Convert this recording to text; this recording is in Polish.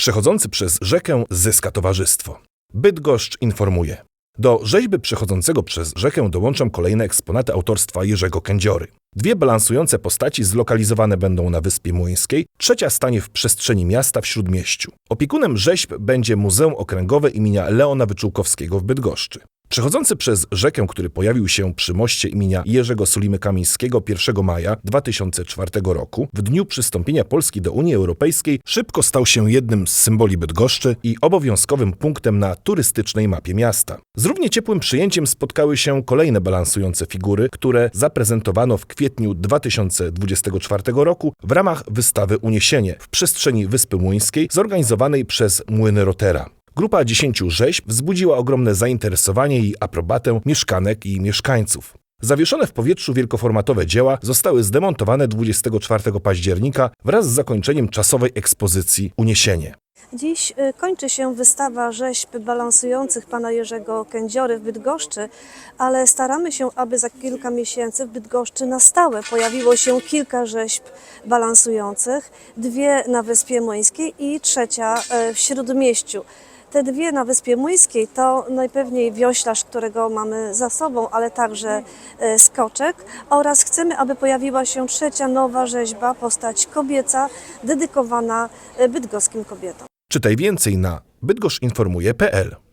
Przechodzący przez rzekę zyska towarzystwo. Bydgoszcz informuje. Do rzeźby przechodzącego przez rzekę dołączam kolejne eksponaty autorstwa Jerzego Kędziory. Dwie balansujące postaci zlokalizowane będą na Wyspie Młyńskiej, trzecia stanie w przestrzeni miasta w Śródmieściu. Opiekunem rzeźb będzie Muzeum Okręgowe imienia Leona Wyczółkowskiego w Bydgoszczy. Przechodzący przez rzekę, który pojawił się przy moście imienia Jerzego Sulimy Kamińskiego 1 maja 2004 roku, w dniu przystąpienia Polski do Unii Europejskiej, szybko stał się jednym z symboli Bydgoszczy i obowiązkowym punktem na turystycznej mapie miasta. Z równie ciepłym przyjęciem spotkały się kolejne balansujące figury, które zaprezentowano w kwietniu 2024 roku w ramach wystawy Uniesienie w przestrzeni Wyspy Młyńskiej zorganizowanej przez Młyny Rotera. Grupa 10 rzeźb wzbudziła ogromne zainteresowanie i aprobatę mieszkanek i mieszkańców. Zawieszone w powietrzu wielkoformatowe dzieła zostały zdemontowane 24 października wraz z zakończeniem czasowej ekspozycji Uniesienie. Dziś y, kończy się wystawa rzeźb balansujących pana Jerzego Kędziory w Bydgoszczy, ale staramy się, aby za kilka miesięcy w Bydgoszczy na stałe pojawiło się kilka rzeźb balansujących, dwie na Wyspie Młyńskiej i trzecia y, w Śródmieściu. Te dwie na Wyspie Młyńskiej to najpewniej wioślarz, którego mamy za sobą, ale także y, skoczek oraz chcemy, aby pojawiła się trzecia nowa rzeźba, postać kobieca, dedykowana y, bydgoskim kobietom. Czytaj więcej na bydgoszczynformuje.pl